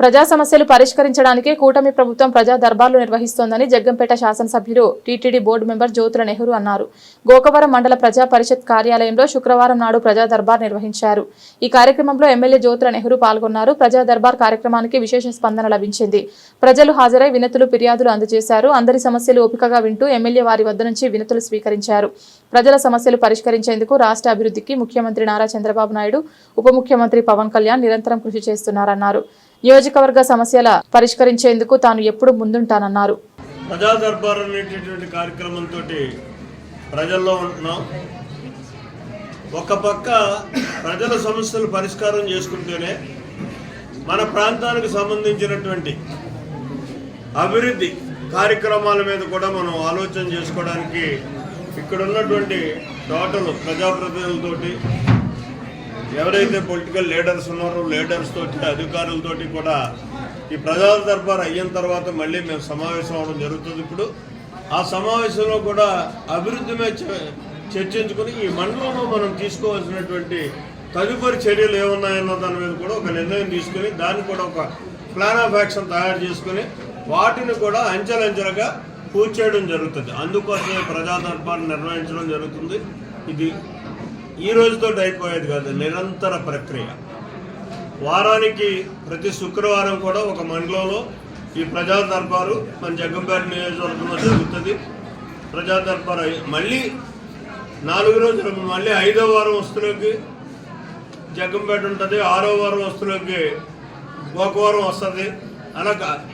ప్రజా సమస్యలు పరిష్కరించడానికి కూటమి ప్రభుత్వం ప్రజా దర్బార్లు నిర్వహిస్తోందని జగ్గంపేట శాసనసభ్యులు TTD board member Jyothula Nehru అన్నారు. గోకవరం మండల ప్రజా పరిషత్ కార్యాలయంలో శుక్రవారం నాడు ప్రజా దర్బార్ నిర్వహించారు. ఈ కార్యక్రమంలో ఎమ్మెల్యే జ్యోతుల నెహ్రూ పాల్గొన్నారు. ప్రజా దర్బార్ కార్యక్రమానికి విశేష స్పందన లభించింది. ప్రజలు హాజరై వినతులు ఫిర్యాదులు అందజేశారు. అందరి సమస్యలు ఓపికగా వింటూ ఎమ్మెల్యే వారి వద్ద నుంచి వినతులు స్వీకరించారు. ప్రజల సమస్యలు పరిష్కరించేందుకు రాష్ట్ర అభివృద్ధికి ముఖ్యమంత్రి నారా చంద్రబాబు నాయుడు ఉప ముఖ్యమంత్రి పవన్ కళ్యాణ్ నిరంతరం కృషి చేస్తున్నారన్నారు. నియోజకవర్గ సమస్యల పరిష్కరించేందుకు తాను ఎప్పుడు ముందుంటానన్నారు. ప్రజా దర్బార్ అనేటటువంటి కార్యక్రమంతో ప్రజల్లో ఉంటున్నాం. ఒక పక్క ప్రజల సమస్యలు పరిష్కారం చేసుకుంటూనే మన ప్రాంతానికి సంబంధించినటువంటి అభివృద్ధి కార్యక్రమాల మీద కూడా మనం ఆలోచన చేసుకోవడానికి ఇక్కడ ఉన్నటువంటి టోటల్ ప్రజాప్రతినిధులతోటి ఎవరైతే పొలిటికల్ లీడర్స్ ఉన్నారో లీడర్స్ తోటి అధికారులతోటి కూడా ఈ ప్రజల దర్బార్ అయిన తర్వాత మళ్ళీ మేము సమావేశం అవడం జరుగుతుంది ఇప్పుడు. ఆ సమావేశంలో కూడా అభివృద్ధి మీద చర్చించుకుని ఈ మండలంలో మనం తీసుకోవాల్సినటువంటి తదుపరి చర్యలు ఏమున్నాయన్న దాని మీద కూడా ఒక నిర్ణయం తీసుకుని దాన్ని కూడా ఒక ప్లాన్ ఆఫ్ యాక్షన్ తయారు చేసుకుని వాటిని కూడా అంచెలంచెలుగా పూర్తి చేయడం జరుగుతుంది. అందుకోసమే ప్రజా దర్బార్ నిర్వహించడం జరుగుతుంది. ఇది ఈ రోజుతో అయిపోయేది కాదు నిరంతర ప్రక్రియ. వారానికి ప్రతి శుక్రవారం కూడా ఒక మండలంలో ఈ ప్రజా దర్బారు మన జగ్గంపేట నియోజకవర్గంలో జరుగుతుంది. ప్రజా దర్బారు మళ్ళీ నాలుగు రోజులు మళ్ళీ ఐదో వారం వస్తులోకి జగ్గంపేట ఉంటుంది ఆరో వారం వస్తువులకి గోకవారం వస్తుంది. అలా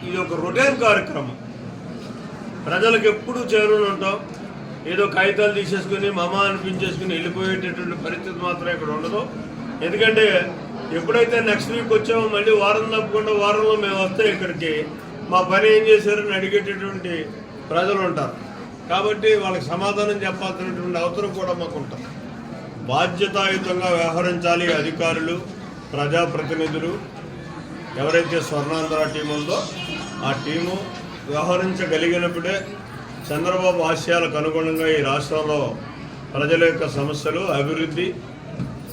ఇది ఒక రొటీన్ కార్యక్రమం. ప్రజలకు ఎప్పుడు చేరుని ఉంటాం? ఏదో కాగితాలు తీసేసుకుని మమ అనిపించేసుకుని వెళ్ళిపోయేటటువంటి పరిస్థితి మాత్రం ఇక్కడ ఉండదు. ఎందుకంటే ఎప్పుడైతే నెక్స్ట్ వీక్ వచ్చామో మళ్ళీ వారం తప్పకుండా వారంలో మేము వస్తే ఇక్కడికి మా పని ఏం చేశారని అడిగేటటువంటి ప్రజలు ఉంటారు. కాబట్టి వాళ్ళకి సమాధానం చెప్పాల్సినటువంటి అవసరం కూడా మాకు ఉంటుంది. బాధ్యతాయుతంగా వ్యవహరించాలి అధికారులు ప్రజాప్రతినిధులు. ఎవరైతే స్వర్ణాంధ్ర టీం ఉందో ఆ టీము వ్యవహరించగలిగినప్పుడే చంద్రబాబు ఆశయాలకు అనుగుణంగా ఈ రాష్ట్రంలో ప్రజల యొక్క సమస్యలు అభివృద్ధి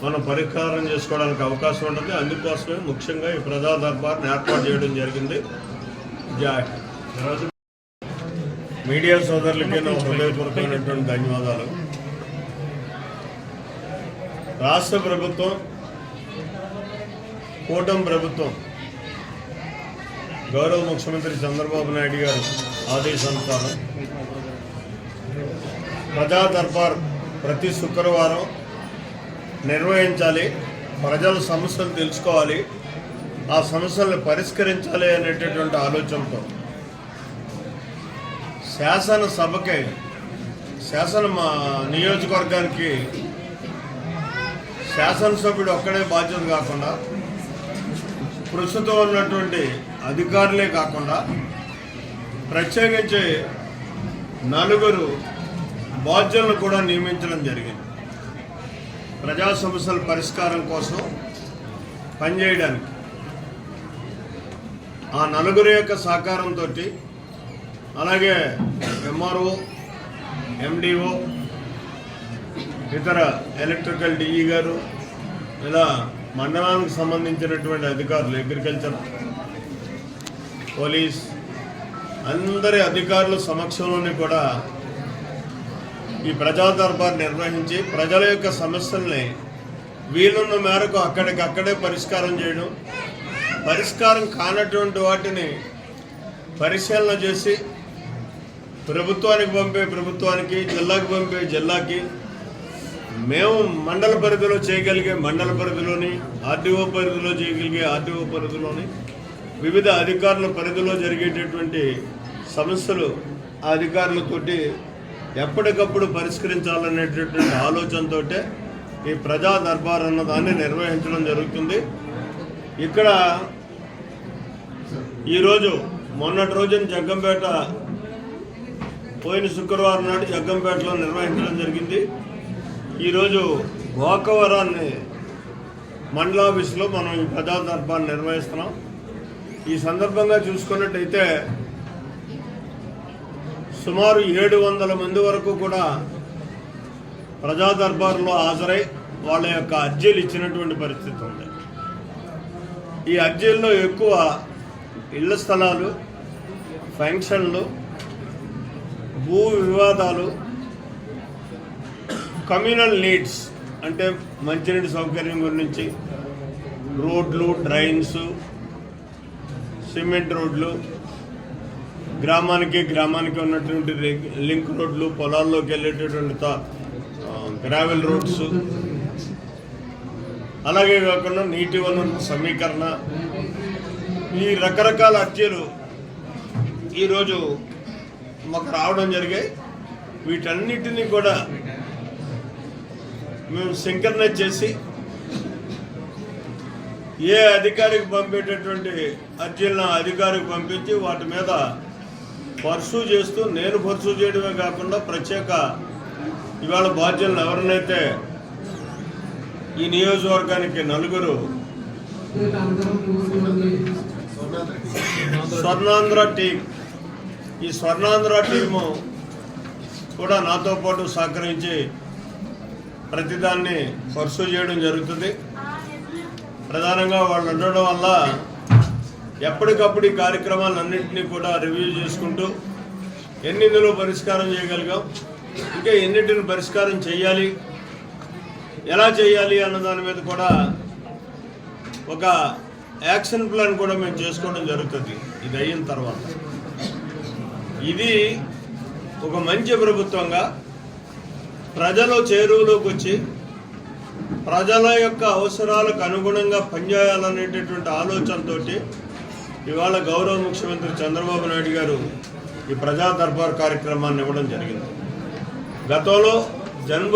మనం పరిష్కారం చేసుకోవడానికి అవకాశం ఉంటుంది. అందుకోసమే ముఖ్యంగా ఈ ప్రజా దర్బార్ని ఏర్పాటు చేయడం జరిగింది. మీడియా సోదరులకి నా హృదయపూర్వకమైనటువంటి ధన్యవాదాలు. రాష్ట్ర ప్రభుత్వం కూటమి ప్రభుత్వం గౌరవ ముఖ్యమంత్రి చంద్రబాబు నాయుడు గారు ఆదేశానుసారం ప్రజా దర్బార్ ప్రతి శుక్రవారం నిర్వహించాలి. ప్రజల సమస్యలు తెలుసుకోవాలి. ఆ సమస్యలను పరిష్కరించాలి అనేటటువంటి ఆలోచనతో. శాసనసభకి శాసన మా నియోజకవర్గానికి శాసనసభ్యుడు ఒక్కడే బాధ్యత కాకుండా ప్రస్తుతం ఉన్నటువంటి అధికారులే కాకుండా ప్రత్యేకించి నలుగురు బాధ్యులను కూడా నియమించడం జరిగింది. ప్రజా సమస్యల పరిష్కారం కోసం పనిచేయడానికి ఆ నలుగురు యొక్క సహకారంతో అలాగే ఎంఆర్ఓ ఎండిఓ ఇతర ఎలక్ట్రికల్ డిఈ గారు ఇలా మండలానికి సంబంధించినటువంటి అధికారులు అగ్రికల్చర్ పోలీస్ అందరి అధికారుల సమక్షంలోనే కూడా ఈ ప్రజా దర్బార్ నిర్వహించి ప్రజల యొక్క సమస్యల్ని వీలున్న మేరకు అక్కడికక్కడే పరిష్కారం చేయడం పరిష్కారం కానటువంటి వాటిని పరిశీలన చేసి ప్రభుత్వానికి పంపే ప్రభుత్వానికి జిల్లాకు పంపే జిల్లాకి మేము మండల పరిధిలో చేయగలిగే మండల పరిధిలోని ఆర్టీఓ పరిధిలో చేయగలిగే ఆర్టీఓ పరిధిలోని వివిధ అధికారుల పరిధిలో జరిగేటటువంటి సమస్యలు ఆ అధికారులతోటి ఎప్పటికప్పుడు పరిష్కరించాలనేటటువంటి ఆలోచనతో ఈ ప్రజా దర్బార్ అన్న దాన్ని నిర్వహించడం జరుగుతుంది. ఇక్కడ ఈరోజు మొన్నటి రోజున జగ్గంపేట పోయిన శుక్రవారం నాడు జగ్గంపేటలో నిర్వహించడం జరిగింది. ఈరోజు గోకవరాన్ని మండలాఫీస్లో మనం ఈ ప్రజా దర్బార్ నిర్వహిస్తున్నాం. ఈ సందర్భంగా చూసుకున్నట్టయితే సుమారు ఏడు వందల మంది వరకు కూడా ప్రజా దర్బార్లో హాజరై వాళ్ళ యొక్క అర్జీలు ఇచ్చినటువంటి పరిస్థితి ఉంది. ఈ అర్జీల్లో ఎక్కువ ఇళ్ళ స్థలాలు ఫంక్షన్లు భూ వివాదాలు కమ్యూనల్ నీడ్స్ అంటే మంచినీటి సౌకర్యం గురించి రోడ్లు డ్రైన్స్ సిమెంట్ రోడ్లు గ్రామానికి గ్రామానికి ఉన్నటువంటి లింక్ రోడ్లు పొలాల్లోకి వెళ్ళేటటువంటి గ్రావెల్ రోడ్స్ అలాగే కాకుండా నీటి వనరుల సమీకరణ. ఈ రకరకాల అర్జీలు ఈరోజు మాకు రావడం జరిగాయి. వీటన్నిటినీ కూడా మేము సింకర్నైజ్ చేసి ఏ అధికారికి పంపేటటువంటి అర్జీలను అధికారికి పంపించి వాటి మీద పర్సూ చేస్తూ నేను పర్సూ చేయడమే కాకుండా ప్రత్యేక ఇవాళ బాధ్యులను ఎవరినైతే ఈ నియోజకవర్గానికి నలుగురు స్వర్ణాంధ్ర టీం ఈ స్వర్ణాంధ్ర టీము కూడా నాతో పాటు సహకరించి ప్రతిదాన్ని పర్సూ చేయడం జరుగుతుంది. ప్రధానంగా వాళ్ళు ఉండడం వల్ల ఎప్పటికప్పుడు ఈ కార్యక్రమాలన్నింటినీ కూడా రివ్యూ చేసుకుంటూ ఎన్నిందులో పరిష్కారం చేయగలిగాం? ఇంకా ఎన్నింటిని పరిష్కారం చేయాలి? ఎలా చేయాలి అన్న దాని మీద కూడా ఒక యాక్షన్ ప్లాన్ కూడా మేము చేసుకోవడం జరుగుతుంది. ఇది అయిన తర్వాత. ఇది ఒక మంచి ప్రభుత్వంగా ప్రజల చేరువలోకి వచ్చి ప్రజల యొక్క అవసరాలకు అనుగుణంగా పనిచేయాలనేటటువంటి ఆలోచనతోటి ఇవాళ గౌరవ ముఖ్యమంత్రి చంద్రబాబు నాయుడు గారు ఈ ప్రజా దర్బార్ కార్యక్రమాన్ని ఇవ్వడం జరిగింది. గతంలో జన్మ